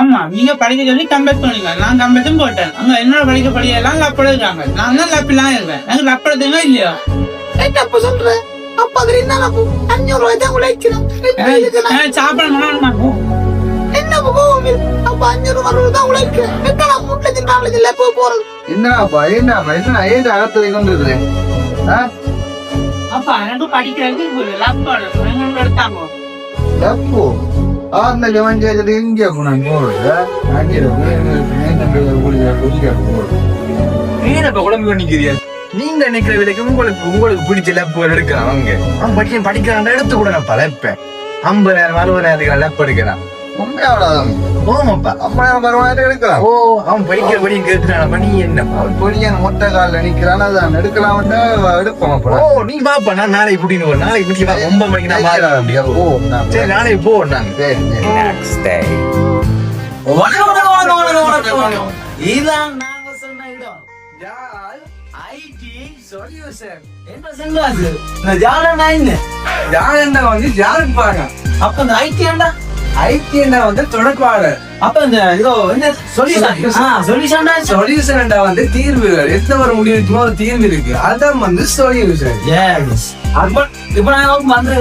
ஆமா நீங்க படிக்க சொல்லி கம்பேர் பண்ணுங்க. நான் கம்பேரும் போட்டேன். அங்க என்னோட படிக்க படியெல்லாம் லப்பட இருக்காங்க. நான் தான் லப்பிலாம் இருக்கேன் எனக்கு லப்படத்துங்க இல்லையா? என்னப்பா சொல்ற. அப்ப அதுல என்ன அஞ்சூறு ரூபாய் தான் நான் எனக்கு சாப்பிட என்ன இது? அப்ப அஞ்சூறு ரூபாய் தான் உழைக்கிறேன். எத்தனை மூணு லட்சம் நாலு லட்சம் எப்போ போறது என்னப்பா என்னப்பா என்ன ஏன் அகத்தை கொண்டு அப்பா எனக்கு எங்க எடுத்தாங்க. எப்போ அந்த பஞ்சாயத்துல எங்க போனாங்க நீங்க குழம்பு பண்ணிக்கிறீங்க நீங்க நினைக்கிற விலைக்கு உங்களுக்கு உங்களுக்கு பிடிச்ச லேப் எடுக்கலாம் அவங்க அவன் படிக்க படிக்கிறான் எடுத்து கூட நான் பழப்பேன் ஐம்பதாயிரம் அறுபதாயிரம் லேப் எடுக்கிறான். என்ன? மொட்டை காலில் நிக்கிறான். அதான் எடுக்கலாம் எடுப்போம் ஓ நீ பாப்பா நான் கூட்டின்னு போ நாளைக்கு கூட்டி வா. ஒன்பது மணிக்கு நான் வாரேன் அப்படியா ஓ நான் சரி நாளைக்கு போ நாங்க. இதான் நாங்க சொன்ன இடம். ஐடி சொல்யூஷன் என்ன செல்லாது இந்த ஜாலண்டா என்ன? ஜாலண்டா வந்து ஜாலப்பாங்க அப்ப இந்த ஐடி ஏண்டா ஐக்கியண்டா வந்து தொடர்பாளர் அப்ப இந்த இதோ என்ன சொல்யூஷன் ஆ சொல்யூஷன்டா வந்து தீர்வுகள் எந்த ஒரு முடிவுக்குமோ ஒரு தீர்வு இருக்கு. அதான் வந்து சொல்யூஷன். இப்ப நான் வந்து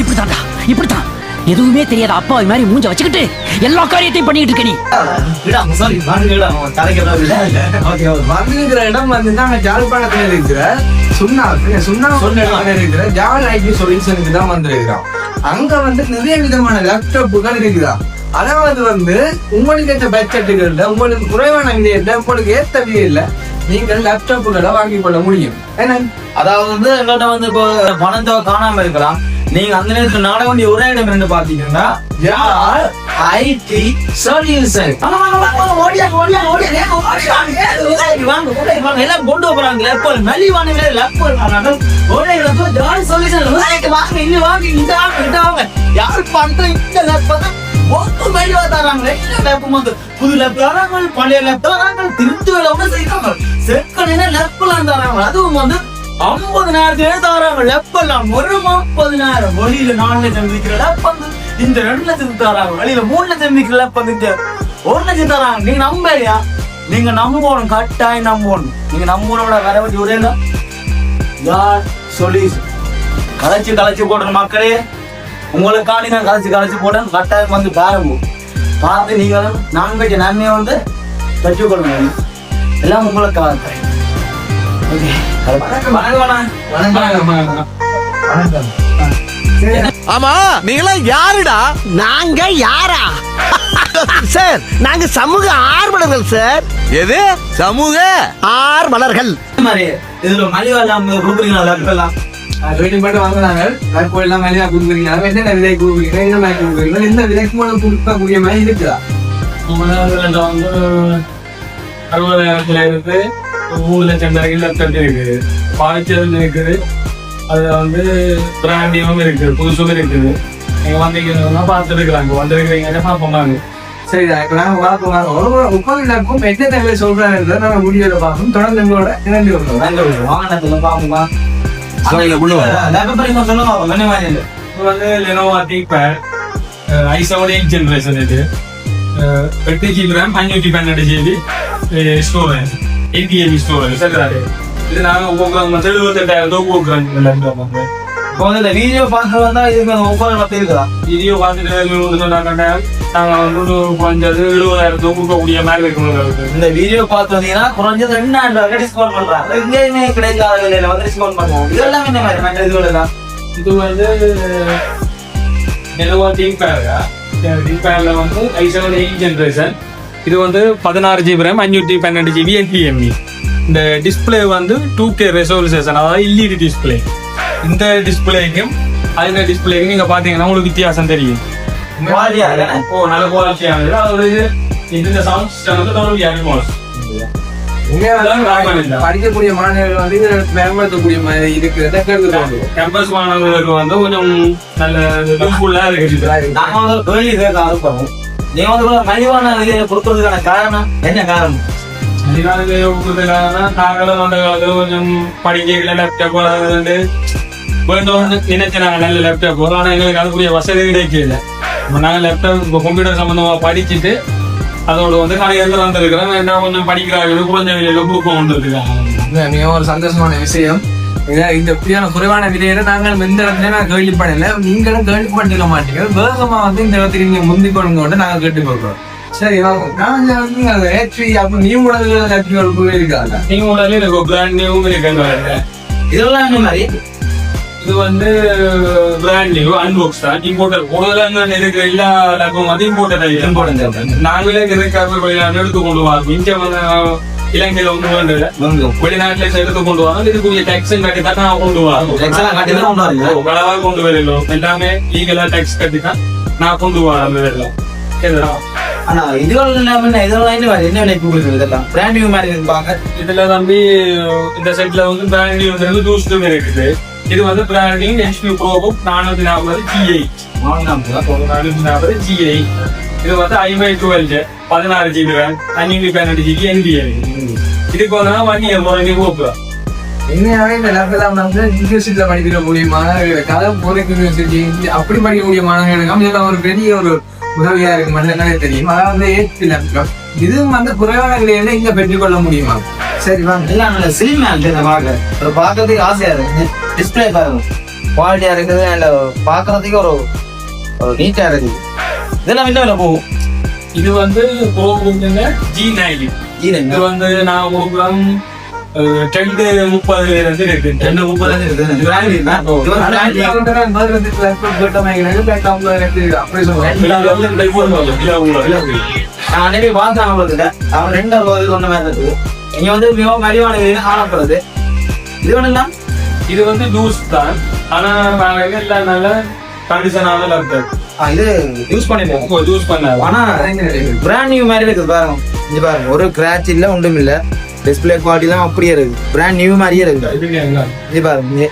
இப்படித்தான்டா இப்படித்தான். எதுவுமே தெரியாத அப்பாவை மாதிரி மூஞ்ச வச்சுக்கிட்டு எல்லா காரியத்தையும் பண்ணிட்டு இருக்க நீ. இடம் இடம் வந்து நாங்க ஜாழ்ப்பாணத்துல இருக்கிற சுண்ணா சுண்ணா சொன்ன. இருக்கிற ஜால் ஐடி சொல்யூஷனுக்கு தான் வந்திருக்கிறோம் அங்க வந்து நிறைய விதமான லேப்டாப்புகள் இருக்குதா? அதாவது வந்து உங்களுக்கு ஏற்ற பட்ஜெட்டுகள்ல உங்களுக்கு குறைவான விலையில உங்களுக்கு ஏற்ற விலையில நீங்கள் லேப்டாப்புகளை வாங்கிக் கொள்ள முடியும். ஏன்னா அதாவது வந்து எங்கள்கிட்ட வந்து இப்போ பணம் தொகை காணாம இருக்கலாம். நீங்க அந்த நேரத்துல நாட வேண்டிய ஒரே இடம் இருந்து பாத்தீங்கன்னா யார்? ஐடி சொல்யூஷன் எல்லாம் கொண்டு போறாங்க லெப்பல் மலிவான விலை லெப்பல் ஒரே இடத்துல ஜாலி சொல்யூஷன் வாங்க இங்க வாங்க இந்த வாங்க இந்த வாங்க. யார் பண்ற இந்த லெப்பல் ஒத்து மலிவா தராங்க. இந்த லெப்பம் வந்து புது லெப் தராங்க பழைய லெப் தராங்க திருத்து வேலை செய்யறாங்க. செக்கடினா லெப்பல் தராங்க அதுவும் வந்து ஐம்பதுனாயிரத்துக்கு தராங்க லெப்பெல்லாம் ஒரு முப்பதுனாயிரம் வெளியில நாலு லட்சம் விற்கிற லெப் வந்து இந்த ரெண்டு லட்சத்துக்கு தராங்க வெளியில மூணு லட்சம் விற்கிற லெப் இந்த ஒரு லட்சம் தராங்க நீங்க நம்பலையா? நீங்க நம்பணும் கட்டாயம் நம்பணும். நீங்க நம்பனோட வர வச்சு ஒரே யார் சொல்லி கலைச்சு கலைச்சு போடுற மக்களே. உங்களுக்காண்டி நான் கலைச்சு கலைச்சு போட்டேன் கட்டாயம் வந்து பாருங்க. பார்த்து நீங்கள் நான்கு நன்மையை வந்து பெற்றுக்கொள்ளுங்க. எல்லாம் உங்களுக்காக ஆமா நீங்களாம் யாருடா? நாங்க யாரா? சார் நாங்க சமூக ஆர்வலர்கள் சார். எது? சமூக? ஆர்வலர்கள். இதுல மலிவா இல்லாம கொடுக்குறீங்களா வெயிட்டிங் பண்ணி வாங்கினாங்க எல்லாம் மலிவா கொடுக்குறீங்க என்னென்ன விலை கொடுக்குறீங்க? என்ன மாதிரி கொடுக்குறீங்க? எந்த விலைக்கு மூலம் கொடுக்கக்கூடிய மாதிரி இருக்குதா? அறுபதாயிரத்துல இருந்து மூணு லட்சம் வரைக்கும் லேப்டாப் இருக்குது பாய்ச்சல் இருக்குது அதுல வந்து பிராண்டியமும் இருக்குது புதுசும் இருக்குது நீங்க வந்தீங்கன்னா பார்த்துருக்குறாங்க. வந்திருக்கிறீங்க பார்ப்போம் சரி இப்ப நாங்க பார்ப்போம்? வாங்க. ஒரு முப்பது லேக்கும் என்னென்ன விலை சொல்றாங்க நம்ம முடியல பார்ப்போம். தொடர்ந்து எங்களோட இணைந்து கொள்ளுவோம் வாங்க இது? வந்து Lenovo think pad I seven eight generation இது எட்டு ஜிபி ரேம் அஞ்சூற்றி பன்னெண்டு ஜிபி ஸ்டோரேஜ் ஏபி ஸ்டோரேஜ் சரிதாரு இது ஒவ்வொரு வந்து எழுபத்தெட்டாயிரம் லேப்டாப் வந்து இப்போ வந்து இந்த வீடியோ பார்க்க வந்தா இதுக்கு ஒவ்வொரு பத்தி இருக்குதா வீடியோ பார்த்துட்டு நாங்கள் வந்து குறைஞ்சது எழுபதாயிரம் தொகு கொடுக்கக்கூடிய மாதிரி இருக்கணும் இந்த வீடியோ பார்த்து வந்தீங்கன்னா குறைஞ்சது ரெண்டாயிரம் ரூபாய் டிஸ்கவுண்ட் பண்றாங்க எங்கேயுமே கிடைக்காத விலையில வந்து டிஸ்கவுண்ட் பண்ணுவோம் இதெல்லாம் என்ன மாதிரி மற்ற இதுல தான் இது வந்து லெனோவா திங்க் பேருங்க திங்க் பேர்ல வந்து ஐ செவன் எயிட் ஜென்ரேஷன் இது வந்து பதினாறு ஜிபி ரேம் அஞ்சூற்றி பன்னெண்டு ஜிபி என்பிஎம்இ இந்த டிஸ்பிளே வந்து டூ கே ரெசோல்யூஷன் அதாவது எல்இடி டிஸ்பிளே இந்த டிஸ்பிளேக்கும் அதில் டிஸ்பிளேக்கும் நீங்க பாத்தீங்கன்னா உங்களுக்கு வித்தியாசம் தெரியும்? ஓ நல்ல குவாலிட்டியானது அதோட இது. இந்த சவுண்ட் சிஸ்டம் வந்து படிக்கக்கூடிய மாணவர்கள் வந்து இதை பயன்படுத்தக்கூடிய மாதிரி இருக்கிறத கேம்பஸ் மாணவர்களுக்கு வந்து கொஞ்சம் நல்ல யூஸ்ஃபுல்லா இருக்குது. நாங்க வந்து நீங்க வந்து மலிவான இதை கொடுக்கறதுக்கான காரணம்? என்ன காரணம்? இதனால கொடுத்ததுக்காக நாங்களும் அந்த காலத்துல கொஞ்சம் படிக்கல லேப்டாப் வந்து வேண்டும் நினைச்சு நாங்க நல்ல லேப்டாப் ஆனா எங்களுக்கு அதுக்குரிய வசதி கிடைக்கல. இப்ப நாங்க லேப்டாப் இப்போ கம்ப்யூட்டர் சம்பந்தமா படிச்சுட்டு அதோட வந்து கடையில வந்திருக்கிறோம் என்ன கொஞ்சம் படிக்கிறாங்க குழந்தை வெளியில குரூப்பம் வந்திருக்காங்க இது மிக ஒரு சந்தோஷமான விஷயம். இந்த இப்படியான குறைவான விலையில நாங்கள் எந்த இடத்துல நான் கேள்விப்படல நீங்களும் கேள்விப்பட்டிருக்க மாட்டீங்க வேகமா வந்து இந்த இடத்துக்கு நீங்க முந்தி கொண்டு நாங்க கேட்டு போகிறோம் சரி வாங்க நான் வந்து ஹெச்பி அப்ப நீ உடல் ஹெச்பி இருக்காங்க நீங்க உடனே எனக்கு பிராண்ட் நியூ இருக்காங்க இதெல்லாம் என்ன மாதிரி? இது வந்து பிராண்ட் நியூ அன்பாக்ஸ் தான் இம்போர்ட்டர் கூடுதலாக இருக்கிற எல்லா லேப்பும் வந்து இம்போர்ட்டர். நாங்களே இருக்கிற எடுத்து கொண்டு வரோம் இங்க இலங்கையில ஒன்று வேண்டல வெளிநாட்டுல எடுத்து கொண்டு வரோம் இதுக்குரிய டேக்ஸ் கட்டி தான் நான் கொண்டு கட்டி தான் கொண்டு வரலாம் எல்லாமே லீகலா டேக்ஸ் கட்டி தான் நான் கொண்டு வரேன் வரலாம் இதுதான் ஆனா இதுகள் இல்லாம இதெல்லாம் என்ன என்ன விலைக்கு கொடுக்குறது இதெல்லாம் பிராண்ட் நியூ மாதிரி இருப்பாங்க இதுல தம்பி இந்த செட்ல வந்து பிராண்ட் நியூ வந்து தூசும் இருக்குது இது வந்து பிராண்ட் நியூ ஹெச்பி ப்ரோபுக் நானூத்தி நாற்பது ஜிஐ நானூத்தி நாற்பது ஜிஐ இது வந்து ஐமை டுவெல் பதினாறு ஜிபி ரேம் அஞ்சு பன்னெண்டு ஜிபி என்பிஏ இதுக்கு வந்து ஒன் இயர் வாரண்டி கொடுக்குறோம் உண்மையாவே வந்து யூனிவர்சிட்டியில படிக்கிற முடியுமா கதை போறதுக்கு யூனிவர்சிட்டி அப்படி படிக்க முடிய மாணவர்களுக்கும் இதெல்லாம் ஒரு பெரிய ஒரு உதவியா இருக்கு மட்டும் தெரியும்? அதான் வந்து ஏற்றி லேப்டாப் இதுவும் வந்து குறைவான விலையில இங்க பெற்றுக்கொள்ள முடியுமா? சரி வாங்க. எல்லாம் நல்ல சிலிமா இருக்கு பார்க்க. பார்க்கறதுக்கு ஆசையா இருக்கு. டிஸ்பிளே பாருங்க. குவாலிட்டியா இருக்குது இல்ல பார்க்கறதுக்கு ஒரு ஒரு நீட்டா இருக்குது. இதெல்லாம் என்ன போகும்? இது வந்து ப்ரோபுக்குங்க ஜி நைன்டி இது வந்து நான் கொடுக்குறோம் டென்த்து முப்பது இருந்து இருக்கு. ரெண்டு முப்பது இருக்குது இது brand new தான். இது வந்து brand new. அப்படி சொல்லுவேன் நான் அன்னைக்கு பார்த்தேன் அவங்களுக்கு அவன் ரெண்டு அறுபது சொன்ன மாதிரி இருக்குது இங்க வந்து மிகவும் மலிவான காணப்படுறது இது வேணும்லாம் இது வந்து லூஸ் தான். ஆனா நாங்க இது யூஸ் பண்ணிருக்கோம் யூஸ் பண்ணாது ஆனா பிராண்ட் நியூ மாதிரி இருக்குது பாருங்க. இங்க பாருங்க ஒரு கிராச் இல்ல ஒன்றும் இல்ல. டிஸ்பிளே குவாலிட்டி தான் அப்படியே இருக்கு பிராண்ட் நியூ மாதிரியே இருக்கு இது பாருங்க.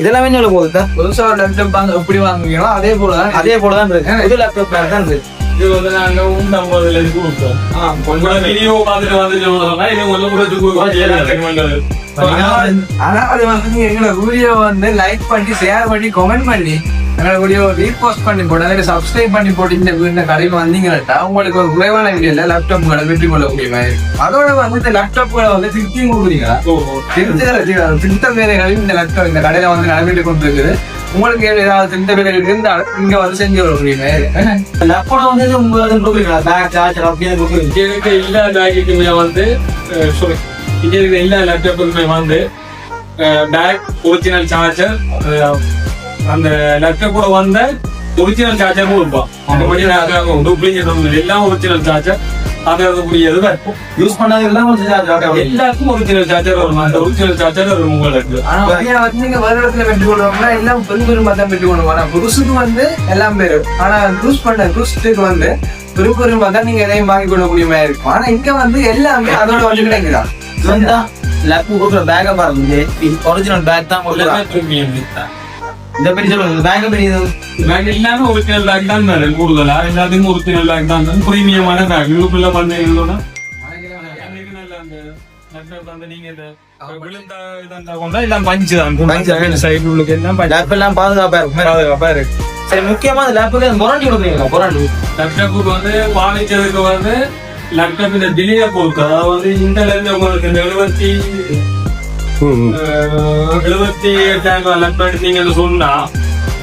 இதெல்லாம் என்ன போகுது புதுசா ஒரு லேப்டாப் வாங்க எப்படி வாங்குவீங்களோ அதே போலதான் அதே போல தான் இருக்கு. புது லேப்டாப் தான் இருக்கு. இது வந்து நாங்க இருந்து கொடுத்தோம் கொஞ்சம் வீடியோ பார்த்துட்டு வந்துட்டு சொன்னா இது கொஞ்சம் கூட அது வந்து நீங்க எங்களை வீடியோ வந்து லைக் பண்ணி ஷேர் பண்ணி கமெண்ட் பண்ணி வீடியோ ரீபோஸ்ட் பண்ணி போட்டு சப்ஸ்கிரைப் பண்ணி போட்டு இந்த இந்த கடைக்கு வந்தீங்கன்னா உங்களுக்கு ஒரு குறைவான வீடியோல லேப்டாப்களை வெற்றி கொள்ளக்கூடிய மாதிரி அதோட வந்து இந்த லேப்டாப்களை வந்து திருப்தியும் கொடுக்குறீங்களா திருத்த இந்த லேப்டாப் இந்த கடையில வந்து நடைபெற்று கொண்டு உங்களுக்கு ஏதாவது திருத்த வேலைகள் இருந்தால் இங்க வந்து செஞ்சு வரக்கூடிய மாதிரி லேப்டாப் வந்து உங்களுக்கு கொடுக்குறீங்களா பேக் சார்ஜர் அப்படியே கொடுக்குறீங்க இருக்க. எல்லா பேக்குக்குமே வந்து சாரி இங்க இருக்க எல்லா லேப்டாப்புக்குமே வந்து பேக் ஒரிஜினல் சார்ஜர் அந்த லேப்டாப் கூட வந்த ஒரிஜினல் சார்ஜர் கொடுப்போம் மற்றபடி டூப்ளிகேட் எல்லாம் ஒரிஜினல் சார்ஜர் அது அதுக்குரியது இருக்கும் யூஸ் பண்ணது எல்லாம் கொஞ்சம் சார்ஜ் எல்லாருக்கும் ஒரிஜினல் சார்ஜர் வரும். அந்த ஒரிஜினல் சார்ஜர் வரும் உங்களுக்கு. ஆனா அப்படியே வந்து நீங்க வேற இடத்துல பெற்று கொள்வாங்கன்னா எல்லாம் பெரும் பெரும் தான் பெற்று கொள்வோம் ஆனா புருஷுக்கு வந்து எல்லாம் பேரு ஆனா யூஸ் பண்ண புருஷத்துக்கு வந்து பெரும் பெரும் தான் நீங்க எதையும் வாங்கி கொள்ளக்கூடிய மாதிரி இருக்கும். ஆனா இங்க வந்து எல்லாமே அதோட வந்து கிடைக்குதா இது வந்து லேப்டாப் கொடுக்குற பேக்கை பாருங்க. ஒரிஜினல் பேக் தான் கொடுக்குறாங்க. இந்த பெரிய சொல்லுங்க பேக் பெரிய பேக் எல்லாமே ஒரிஜினல் பேக் தான் தரேன் கூடுதலா? எல்லாத்தையும் ஒரிஜினல் பேக் தான் பிரீமியமான பஞ்சு லேப் எல்லாம் பாதுகாப்பா இருக்கும். பாதுகாப்பா இருக்கு. சரி முக்கியமா அந்த லேப்புக்கு முரண்டி கொடுக்குறீங்களா? முரண்டி. லேப்டாப்புக்கு வந்து பாதிச்சதுக்கு வந்து லேப்டாப் இந்த டிலே பொறுத்து அதாவது இந்த உங்களுக்கு இந்த எழுபத்தி எழுபத்தி எட்டாயிரம் எடுத்தீங்கன்னு சொன்னா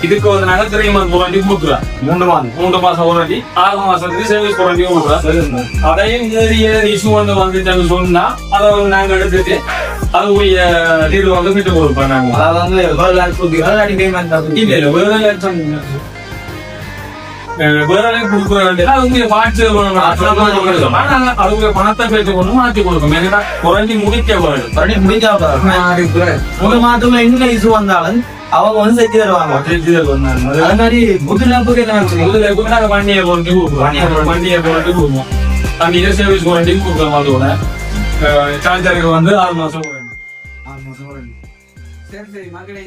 இதுக்கு நாங்க த்ரீ மந்த் வாரண்டி கொடுக்குறோம் மூணு மாதம். மூன்று மாசம் வாரண்டி ஆறு மாசத்துக்கு சர்வீஸ் வாரண்டி கொடுக்குறோம் அதையும் மீறிய இஷ்யூ வந்து வந்துச்சுன்னு சொன்னா அதை வந்து நாங்க எடுத்துட்டு அதுக்குரிய தீர்வு வந்து விட்டு கொடுப்போம் நாங்க. அதாவது ஒரு இல்லாட்டி பேமெண்ட் இல்ல இல்ல வேற லட்சம் வேற கொடுக்குற வேண்டியது அதுக்குரிய பார்ட்ஸ் அதுக்குரிய பணத்தை பேச்சு கொண்டு மாற்றி கொடுக்கும் ஏன்னா குறைஞ்சி முடிக்க வேண்டும் முரண்டி முடிஞ்சா போதும். மூணு மாதத்துக்குள்ள என்ன இஷ்யூ வந்தாலும் அவங்க வந்து செஞ்சு தருவாங்க அது மாதிரி புது லேப்புக்கு என்ன வச்சுக்கீங்க முதல்ல கூட நாங்க வண்டியை போட்டு கொடுப்போம் வண்டியை போட்டு கொடுப்போம் அந்த இயர் சர்வீஸ் வாரண்டி கொடுக்குறோம் அதோட சார்ஜருக்கு வந்து ஆறு மாசம் வாரண்டி சரி சரி மகளே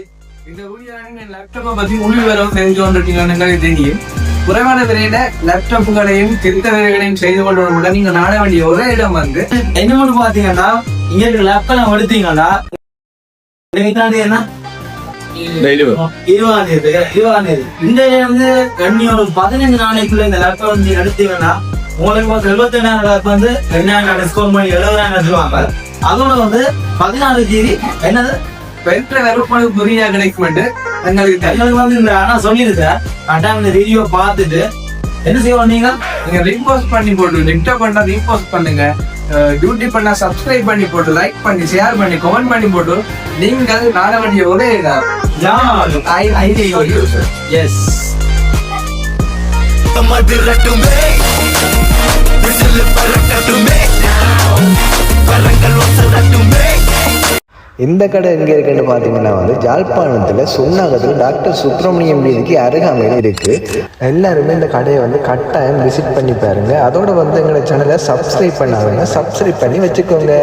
இந்த நீங்க லேப்டாப்பை பத்தி முழு விவரம் தெரிஞ்சு தெரியும் குறைவான விலையில லேப்டாப்புகளையும் திருத்த விலைகளையும் செய்து வர நீங்க நாட வேண்டிய ஒரே இடம் வந்து என்ன மட்டும் பாத்தீங்கன்னா இங்க இருக்க லேப்டாப் எடுத்தீங்கன்னா என்ன? இருபதாம் தேதி இருபதாம் தேதி இந்த வந்து கண்ணி ஒரு பதினஞ்சு நாளைக்குள்ள இந்த லேப்டாப் வந்து எடுத்தீங்கன்னா உங்களுக்கு வந்து எழுபத்தி எண்ணாயிரம் லேப் வந்து ரெண்டாயிரம் டிஸ்கவுண்ட் பண்ணி எழுபதாயிரம் சொல்லுவாங்க அதோட வந்து பதினாறு ஜிபி என்னது? பெற்ற வெறுப்பானு புரியா கிடைக்கும் எங்களுக்கு எங்களுக்கு வந்து இந்த சொல்லியிருக்கேன் அதான் இந்த வீடியோ பார்த்துட்டு. என்ன செய்வோம் நீங்க? நீங்க ரீபோஸ்ட் பண்ணி போட்டு டிக்டாக் பண்ணா ரீபோஸ்ட் பண்ணுங்க. டியூட்டி பண்ணா சப்ஸ்கிரைப் பண்ணி போட்டு லைக் பண்ணி ஷேர் பண்ணி கமெண்ட் பண்ணி போட்டு நீங்கள் நாட வேண்டிய ஒரே இடம் ஐடி இந்த கடை எங்கே இருக்குன்னு பார்த்தீங்கன்னா வந்து ஜாழ்ப்பாணத்தில் சுண்ணாகத்தில் டாக்டர் சுப்பிரமணியம் வீதிக்கு அருகாமையில் இருக்குது எல்லாருமே இந்த கடையை வந்து கட்டாயம் விசிட் பண்ணி பாருங்கள் அதோடு வந்து எங்களோட சேனலை சப்ஸ்கிரைப் பண்ணாதீங்க. சப்ஸ்கிரைப் பண்ணி வச்சுக்கோங்க.